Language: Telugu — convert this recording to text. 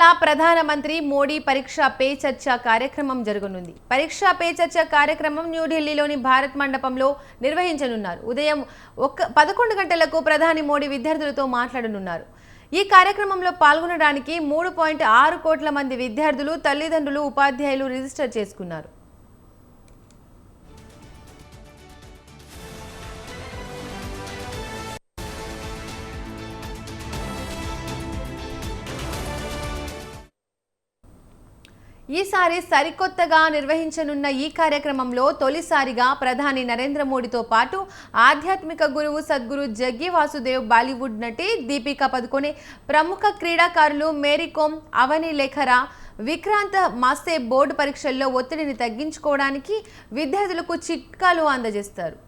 ఇవాళ ప్రధానమంత్రి మోడీ పరీక్ష పే చర్చ కార్యక్రమం జరగనుంది. పరీక్షా పే చర్చ కార్యక్రమం న్యూఢిల్లీలోని భారత్ మండపంలో నిర్వహించనున్నారు. ఉదయం ఒక్క పదకొండు గంటలకు ప్రధాని మోడీ విద్యార్థులతో మాట్లాడనున్నారు. ఈ కార్యక్రమంలో పాల్గొనడానికి మూడు పాయింట్ ఆరు కోట్ల మంది విద్యార్థులు తల్లిదండ్రులు ఉపాధ్యాయులు రిజిస్టర్ చేసుకున్నారు. ఈసారి సరికొత్తగా నిర్వహించనున్న ఈ కార్యక్రమంలో తొలిసారిగా ప్రధాని నరేంద్ర మోడీతో పాటు ఆధ్యాత్మిక గురువు సద్గురు జగ్గి వాసుదేవ్ బాలీవుడ్ నటి దీపికా పదుకొనే ప్రముఖ క్రీడాకారులు మేరీకోమ్ అవని లేఖరా విక్రాంత్ మాసే బోర్డు పరీక్షల్లో ఒత్తిడిని తగ్గించుకోవడానికి విద్యార్థులకు చిట్కాలు అందజేస్తారు.